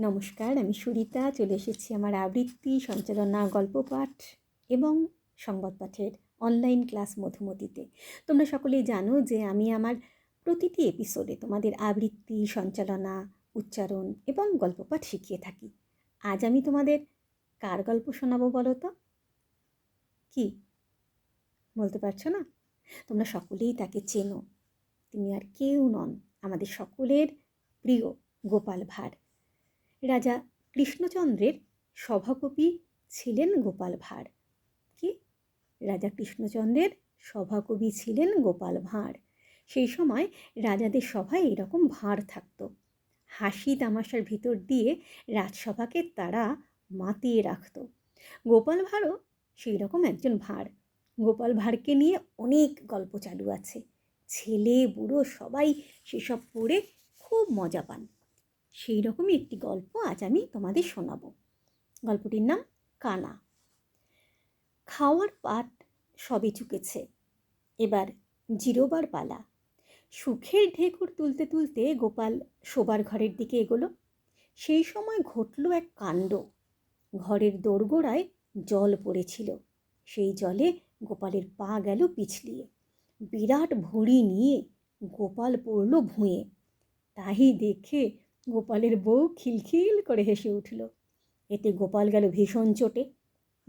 নমস্কার, আমি সুরিতা, চলে এসেছি আমার আবৃত্তি, সঞ্চালনা, গল্প পাঠ এবং সংবাদ পাঠের অনলাইন ক্লাস মধুমতিতে। তোমরা সকলেই জানো যে আমি আমার প্রতিটি এপিসোডে তোমাদের আবৃত্তি, সঞ্চালনা, উচ্চারণ এবং গল্প পাঠ শিখিয়ে থাকি। আজ আমি তোমাদের কার গল্প শোনাবো বলো তো? কি? বলতে পারছ না? তোমরা সকলেই তাকে চেনো। তিনি আর কেউ নন, আমাদের সকলের প্রিয় গোপাল ভাঁড়। রাজা কৃষ্ণচন্দ্রের সভাকবি ছিলেন গোপাল ভাঁড়। কি? রাজা কৃষ্ণচন্দ্রের সভাকবি ছিলেন গোপাল ভাঁড়। সেই সময় রাজাদের সভায় এরকম ভাঁড় থাকতো। হাসি তামাশার ভিতর দিয়ে রাজসভাকে তারা মাতিয়ে রাখত। গোপাল ভাঁড়ও সেই রকম একজন ভাঁড়। গোপাল ভাঁড়কে নিয়ে অনেক গল্প চালু আছে। ছেলে, বুড়ো সবাই সেসব পড়ে খুব মজা পান। সেই রকমই একটি গল্প আজ আমি তোমাদের শোনাব। গল্পটির নাম কানা। খাওয়ার পাট সবে চুকেছে। এবার জিরোবার পালা। সুখের ঢেকুর তুলতে তুলতে গোপাল শোবার ঘরের দিকে এগোলো। সেই সময় ঘটল এক কাণ্ড। ঘরের দোরগোড়ায় জল পড়েছিল। সেই জলে গোপালের পা গেল পিছলিয়ে। বিরাট ভুঁড়ি নিয়ে গোপাল পড়ল ভুঁয়ে। তাই দেখে গোপালের বউ খিলখিল করে হেসে উঠল। এতে গোপাল গেল ভীষণ চোটে।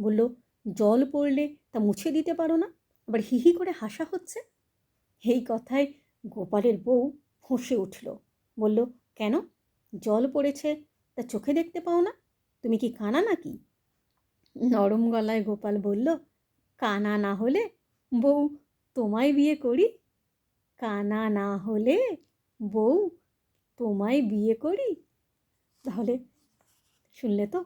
বলল, জল পড়লে তা মুছে দিতে পারো না? আবার হিহি করে হাসা হচ্ছে? এই কথায় গোপালের বউ ফুঁসে উঠল। বলল, কেন? জল পড়েছে তা চোখে দেখতে পাও না? তুমি কি কানা নাকি? নরম গলায় গোপাল বলল, কানা না হলে বউ তোমায় বিয়ে করি? কানা না হলে বউ তোমায় বিয়ে করি? তাহলে শুনলে তো,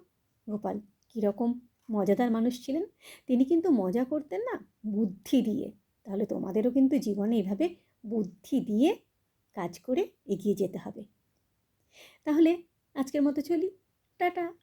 গোপাল, কীরকম মজাদার মানুষ ছিলেন। তিনি কিন্তু মজা করতেন না, বুদ্ধি দিয়ে। তাহলে তোমাদেরও কিন্তু জীবনে এভাবে বুদ্ধি দিয়ে কাজ করে এগিয়ে যেতে হবে। তাহলে আজকের মতো চলি। টাটা।